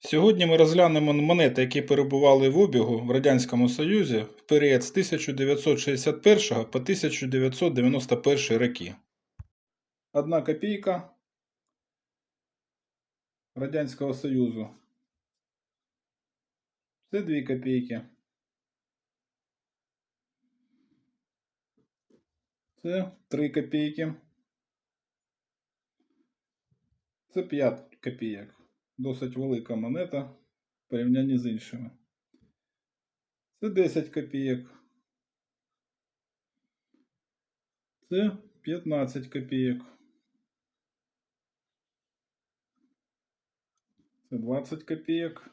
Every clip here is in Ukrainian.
Сьогодні ми розглянемо монети, які перебували в обігу в Радянському Союзі в період з 1961 по 1991 роки. Одна копійка Радянського Союзу. Це 2 копійки. Це 3 копійки. Це 5 копійок. Досить велика монета в порівнянні з іншими. Це 10 копійок. Це 15 копійок. Це 20 копійок.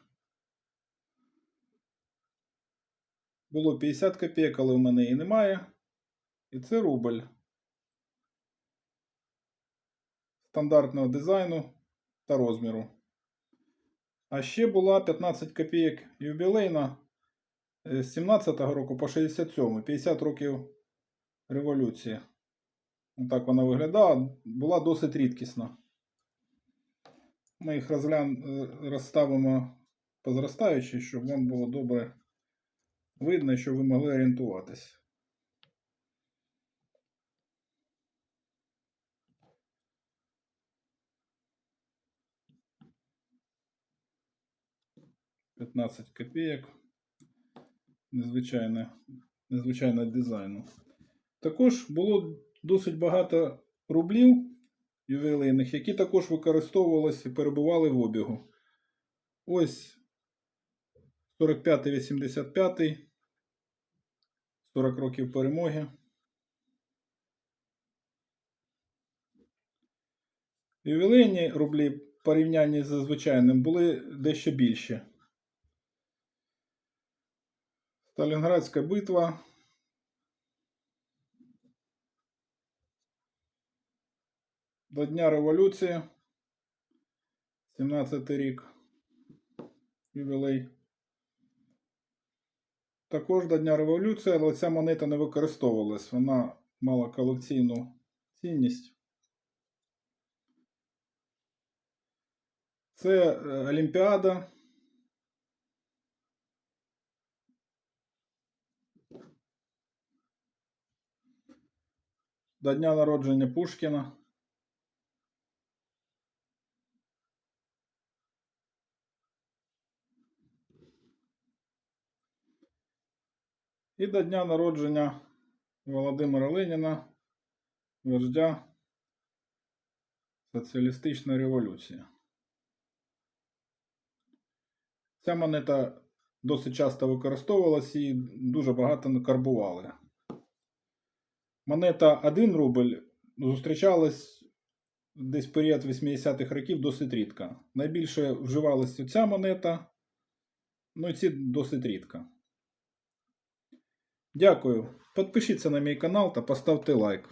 Було 50 копійок, але в мене її немає. І це рубль. Стандартного дизайну та розміру. А ще була 15 копійок юбілейна е, з 17-го року по 67 50 років революції. Так вона виглядала, була досить рідкісна. Ми їх розглян... е, розставимо по щоб вам було добре видно, щоб ви могли орієнтуватись. П'ятнадцять копійок. Незвичайне, незвичайне дизайну. Також було досить багато рублів ювілейних, які також використовувалися і перебували в обігу. Ось 45-85, 40 років перемоги. Ювілейні рублі порівнянні з звичайним були дещо більші. Сталінградська битва. До Дня Революції. 17 рік. Ювілей. Також до Дня Революції, але ця монета не використовувалась. Вона мала колекційну цінність. Це е, Олімпіада. До дня народження Пушкіна. І до дня народження Володимира Леніна, вождя Соціалістичної революції. Ця монета досить часто використовувалася і дуже багато накарбували. Монета 1 рубль зустрічалась десь період 80-х років досить рідко. Найбільше вживалася ця монета, ну і ці досить рідко. Дякую. Підпишіться на мій канал та поставте лайк.